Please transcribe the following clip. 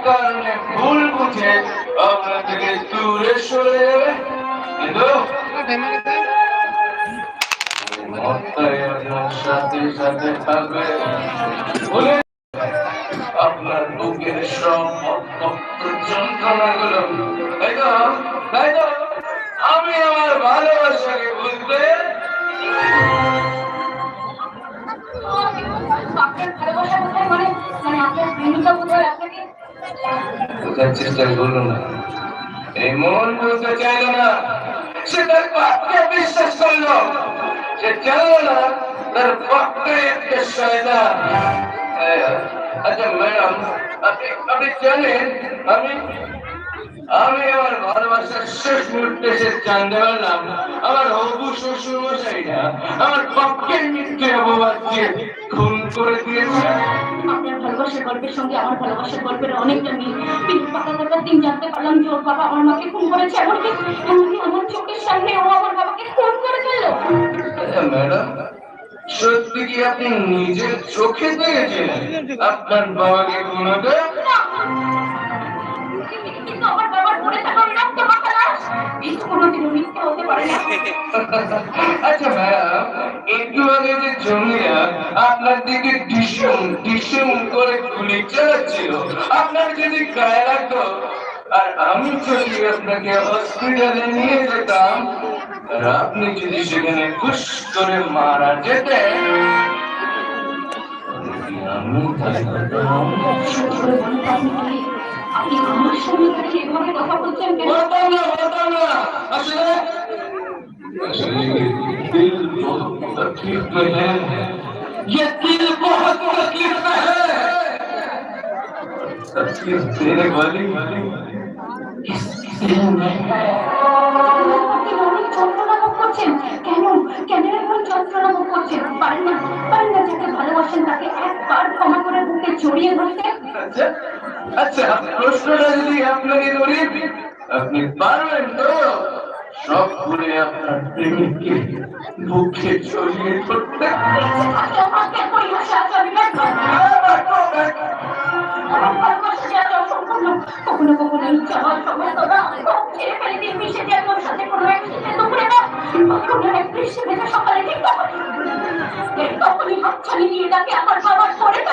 অকারণে ভুল বুঝে আপনার থেকে দূরে সরে যাবে। কিন্তু আপনার বুকের সব যন্ত্রণাগুলো তাই তো? আমি আমার ভালোবাসাকে বুঝতে বোঝার চেষ্টা করল না? এই মন বলতে চাইল না। সে তার বাপকে বিশ্বাস করল। সে জানলো না, তার একটা শয়তান আচ্ছা ম্যাডাম, আপনি জানেন, আমি আমি আমার ভালোবাসার শেষ মুহূর্তে সে জানতে পারলাম, আমার হবু শ্বশুর মশাইটা আমার বাপকে মিথ্যে অপবাদ খুন করে দিয়েছে। ভালোবাসার গল্পের সঙ্গে, আমার ভালোবাসার গল্পের অনেকটা মিল। কিন্তু দিন জানতে পারলাম যে ওর বাবা আমার মাকে খুন করেছে, এমনকি আমার চোখের সামনে ও আমার বাবাকে খুন করে ম্যাডাম, সত্যি কি আপনি নিজের চোখে দেখেছেন? আপনার বাবাকে খুন! আচ্ছা ম্যাডাম একটু আগে যে জমিরা আপনার দিকে ডিসুম ডিসুম করে গুলি চালাচ্ছিল আপনার যদি গায়ে লাগতো আর আমি যদি আপনাকে হসপিটালে নিয়ে যেতাম আর আপনি যদি সেখানে খুশ করে মারা যেতেন আপনি আমার সঙ্গে এভাবে কথা বলছেন কেন? আসলে दिल बहुत तकलीफ में है ये दिल बहुत तकलीफ में है तकलीफ देने वाली किस दिल में है আপনি অনেক যন্ত্রণা ভোগ করছেন কেন কেন এমন যন্ত্রণা ভোগ করছেন পারেন না পারেন না যাকে ভালোবাসেন তাকে একবার ক্ষমা করে বুকে জড়িয়ে ধরতে আচ্ছা আচ্ছা প্রশ্নটা যদি আপনাকে করি আপনি পারবেন তো সব ভুলে আপনার প্রেমিককে বুকে জড়িয়ে ধরতে কখনো কখনো হয় সকালে ঠিক তখন ঠিক তখনই হাতছানি দিয়ে ডাকে আমার বাবার পরে তো